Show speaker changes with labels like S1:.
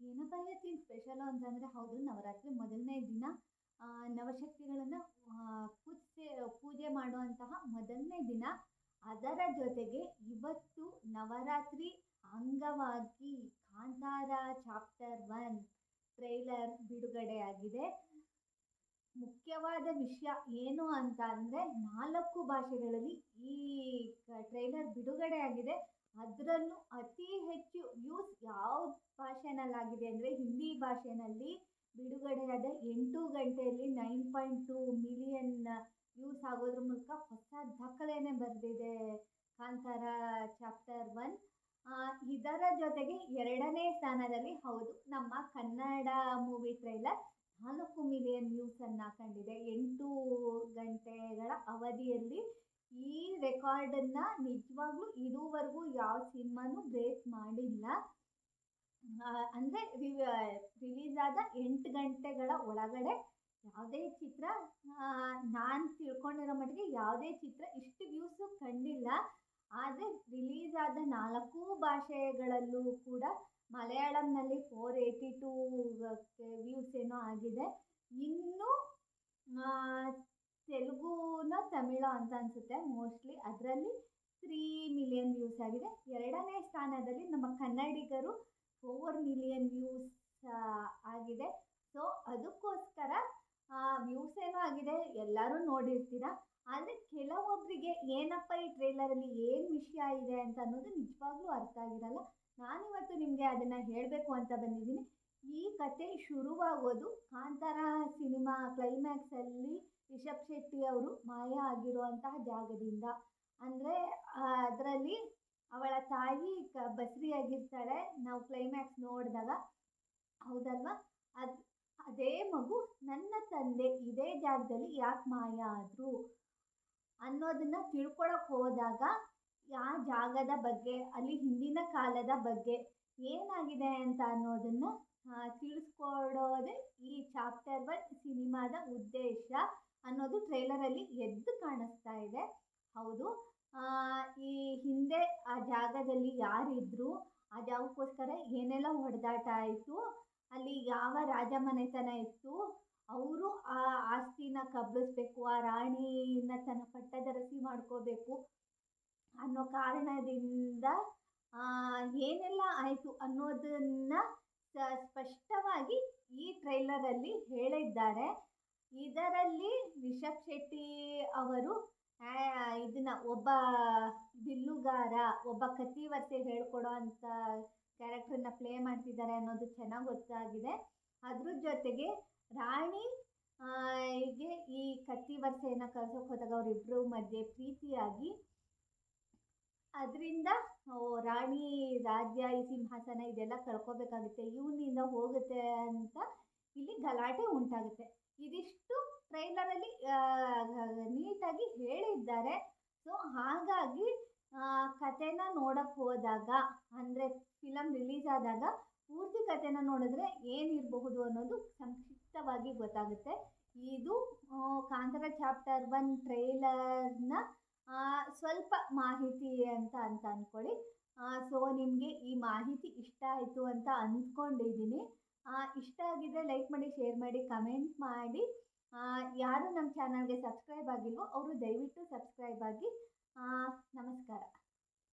S1: ಇವತ್ತಿನ ಸ್ಪೆಷಲು ಅಂತಂದರೆ ಹೌದು, ನವರಾತ್ರಿ ಮೊದಲನೇ ದಿನ ನವಶಕ್ತಿಗಳನ್ನು ಪೂಜೆ ಪೂಜೆ ಮಾಡುವಂತಹ ಮೊದಲನೇ ದಿನ. ಅದರ ಜೊತೆಗೆ ಇವತ್ತು ನವರಾತ್ರಿ ಅಂಗವಾಗಿ ಕಾಂತಾರ ಚಾಪ್ಟರ್ ಒನ್ ಟ್ರೈಲರ್ ಬಿಡುಗಡೆಯಾಗಿದೆ ಮುಖ್ಯವಾದ ವಿಷಯ ಏನು ಅಂತ ಅಂದರೆ ನಾಲ್ಕು ಭಾಷೆಗಳಲ್ಲಿ ಈ ಟ್ರೈಲರ್ ಬಿಡುಗಡೆಯಾಗಿದೆ ಅದರಲ್ಲೂ ಅತಿ ಹೆಚ್ಚು ಯೂಸ್ ಯಾವ ಭಾಷೆನಲ್ಲಾಗಿದೆ ಅಂದರೆ ಹಿಂದಿ ಭಾಷೆನಲ್ಲಿ ಬಿಡುಗಡೆಯಾದ ಎಂಟು ಗಂಟೆಯಲ್ಲಿ nine point two million views ಆಗೋದ್ರ ಮೂಲಕ ಹೊಸ ದಾಖಲೆಯೇ ಬರೆದಿದೆ ಕಾಂತಾರ ಚಾಪ್ಟರ್ ಒನ್ ಇದರ ಜೊತೆಗೆ ಎರಡನೇ ಸ್ಥಾನದಲ್ಲಿ ಹೌದು, ನಮ್ಮ ಕನ್ನಡ ಮೂವಿ ಟ್ರೈಲರ್ ನಾಲ್ಕು ಮಿಲಿಯನ್ ವ್ಯೂಸನ್ನು ಕಂಡಿದೆ. ಎಂಟು ಗಂಟೆಗಳ ಅವಧಿಯಲ್ಲಿ ಈ ರೆಕಾರ್ಡನ್ನು ನಿಜವಾಗ್ಲೂ ಇದುವರೆಗೂ ಯಾವ ಸಿನಿಮಾನೂ ಬ್ರೇಕ್ ಮಾಡಿಲ್ಲ. ಅಂದರೆ ರಿಲೀಸ್ ಆದ ಎಂಟು ಗಂಟೆಗಳ ಒಳಗಡೆ ಯಾವುದೇ ಚಿತ್ರ ನಾನು ತಿಳ್ಕೊಂಡಿರೋ ಮಟ್ಟಿಗೆ ಯಾವುದೇ ಚಿತ್ರ ಇಷ್ಟು ವ್ಯೂಸ್ ಕಂಡಿಲ್ಲ. ಆದರೆ ರಿಲೀಸ್ ಆದ ನಾಲ್ಕು ಭಾಷೆಗಳಲ್ಲೂ ಕೂಡ ಮಲಯಾಳಂನಲ್ಲಿ ಫೋರ್ ಏಯ್ಟಿ ಟೂ ವ್ಯೂಸ್ ಏನೋ ಆಗಿದೆ. ಇನ್ನು ತೆಲುಗುನ ತಮಿಳು ಅಂತ ಅನಿಸುತ್ತೆ. ಮೋಸ್ಟ್ಲಿ ಅದರಲ್ಲಿ ತ್ರೀ ಮಿಲಿಯನ್ ವ್ಯೂಸ್ ಆಗಿದೆ. ಎರಡನೇ ಸ್ಥಾನದಲ್ಲಿ ನಮ್ಮ ಕನ್ನಡಿಗರು ಫೋರ್ ಮಿಲಿಯನ್ ವ್ಯೂಸ್ ಆಗಿದೆ. ಸೊ ಅದಕ್ಕೋಸ್ಕರ ವ್ಯೂಸ್ ಏನೋ ಆಗಿದೆ. ಎಲ್ಲರೂ ನೋಡಿರ್ತೀರ. ಆದರೆ ಕೆಲವೊಬ್ಬರಿಗೆ ಏನಪ್ಪ ಈ ಟ್ರೇಲರಲ್ಲಿ ಏನು ವಿಷಯ ಇದೆ ಅಂತ ಅನ್ನೋದು ನಿಜವಾಗ್ಲೂ ಅರ್ಥ ಆಗಿರಲ್ಲ. ನಾನಿವತ್ತು ನಿಮಗೆ ಅದನ್ನು ಹೇಳಬೇಕು ಅಂತ ಬಂದಿದ್ದೀನಿ. ಈ ಕತೆ ಶುರುವಾಗೋದು ಕಾಂತಾರ ಸಿನಿಮಾ ಕ್ಲೈಮ್ಯಾಕ್ಸಲ್ಲಿ ರಿಷಬ್ ಶೆಟ್ಟಿ ಅವರು ಮಾಯ ಆಗಿರುವಂತಹ ಜಾಗದಿಂದ. ಅಂದರೆ ಅದರಲ್ಲಿ ಅವಳ ತಾಯಿ ಕ, ಬಸ್ರಿಯಾಗಿರ್ತಾಳೆ. ನಾವು ಕ್ಲೈಮ್ಯಾಕ್ಸ್ ನೋಡಿದಾಗ, ಹೌದಲ್ವಾ? ಅದು, ಅದೇ ಮಗು ನನ್ನ ತಂದೆ, ಇದೇ ಜಾಗದಲ್ಲಿ ಯಾಕೆ ಮಾಯ ಆದರು? ಅನ್ನೋದನ್ನು ತಿಳ್ಕೊಳಕ್ಕೆ ಹೋದಾಗ ಆ ಜಾಗದ ಬಗ್ಗೆ, ಅಲ್ಲಿ ಹಿಂದಿನ ಕಾಲದ ಬಗ್ಗೆ ಏನಾಗಿದೆ ಅಂತ ಅನ್ನೋದನ್ನು ತಿಳಿಸ್ಕೊಡೋದೇ ಈ ಚಾಪ್ಟರ್ ಒನ್ ಸಿನಿಮಾದ ಉದ್ದೇಶ ಅನ್ನೋದು ಟ್ರೈಲರಲ್ಲಿ ಎದ್ದು ಕಾಣಿಸ್ತಾ ಇದೆ. ಹೌದು. ಈ ಹಿಂದೆ ಆ ಜಾಗದಲ್ಲಿ ಯಾರಿದ್ರು ಆ ಜಾಗಕ್ಕೋಸ್ಕರ ಏನೆಲ್ಲ ಹೊಡೆದಾಟ ಆಯಿತು, ಅಲ್ಲಿ ಯಾವ ರಾಜ ಮನೆತನ ಇತ್ತು, ಅವರು ಆ ಆಸ್ತಿನ ಕಬ್ಬಿಸ್ಬೇಕು, ಆ ರಾಣಿನ ತನ್ನ ಪಟ್ಟದರಸಿ ಮಾಡ್ಕೋಬೇಕು ಅನ್ನೋ ಕಾರಣದಿಂದ ಏನೆಲ್ಲ ಆಯಿತು ಅನ್ನೋದನ್ನು ಸ್ಪಷ್ಟವಾಗಿ ಈ ಟ್ರೈಲರಲ್ಲಿ ಹೇಳಿದ್ದಾರೆ. ಇದರಲ್ಲಿ ರಿಷಬ್ ಶೆಟ್ಟಿ ಅವರು ಇದನ್ನ ಒಬ್ಬ ಬಿಲ್ಲುಗಾರ, ಒಬ್ಬ ಕತ್ತಿವರ್ಸೆ ಹೇಳ್ಕೊಡೋ ಅಂಥ ಕ್ಯಾರೆಕ್ಟ್ರನ್ನ ಪ್ಲೇ ಮಾಡ್ತಿದ್ದಾರೆ ಅನ್ನೋದು ಚೆನ್ನಾಗಿ ಗೊತ್ತಾಗಿದೆ. ಅದ್ರ ಜೊತೆಗೆ ರಾಣಿ ಗೆ ಈ ಕತ್ತಿವರ್ಸೆಯನ್ನು ಕಳ್ಸೋಕೆ ಹೋದಾಗ ಅವರಿಬ್ಬರ ಮಧ್ಯೆ ಪ್ರೀತಿಯಾಗಿ ಅದರಿಂದ ರಾಣಿ ರಾಜ್ಯ, ಈ ಸಿಂಹಾಸನ ಇದೆಲ್ಲ ಕಳ್ಕೊಬೇಕಾಗುತ್ತೆ. ಇವನಿಂದ ಹೋಗುತ್ತೆ ಅಂತ ಇಲ್ಲಿ ಗಲಾಟೆ ಉಂಟಾಗುತ್ತೆ. ಇದಿಷ್ಟು ಟ್ರೈಲರಲ್ಲಿ ನೀಟಾಗಿ ಹೇಳಿದ್ದಾರೆ. ಸೊ ಹಾಗಾಗಿ ಕಥೆನ ನೋಡಕ್ಕೆ ಹೋದಾಗ, ಅಂದರೆ ಫಿಲಮ್ ರಿಲೀಸ್ ಆದಾಗ ಪೂರ್ತಿ ಕಥೆನ ನೋಡಿದ್ರೆ ಏನಿರಬಹುದು ಅನ್ನೋದು ಸಂಕ್ಷಿಪ್ತವಾಗಿ ಗೊತ್ತಾಗುತ್ತೆ. ಇದು ಕಾಂತರ ಚಾಪ್ಟರ್ ಒನ್ ಟ್ರೈಲರ್ನ ಸ್ವಲ್ಪ ಮಾಹಿತಿ ಅಂತ ಅಂತ ಅಂದ್ಕೊಳ್ಳಿ ಸೊ ನಿಮಗೆ ಈ ಮಾಹಿತಿ ಇಷ್ಟ ಆಯಿತು ಅಂತ ಅಂದ್ಕೊಂಡಿದ್ದೀನಿ. ಇಷ್ಟ ಆಗಿದ್ದರೆ ಲೈಕ್ ಮಾಡಿ ಶೇರ್ ಮಾಡಿ ಕಮೆಂಟ್ ಮಾಡಿ. ಯಾರು ನಮ್ಮ ಚಾನಲ್ಗೆ ಸಬ್ಸ್ಕ್ರೈಬ್ ಆಗಿಲ್ವೋ, ಅವರು ದಯವಿಟ್ಟು ಸಬ್ಸ್ಕ್ರೈಬ್ ಆಗಿ.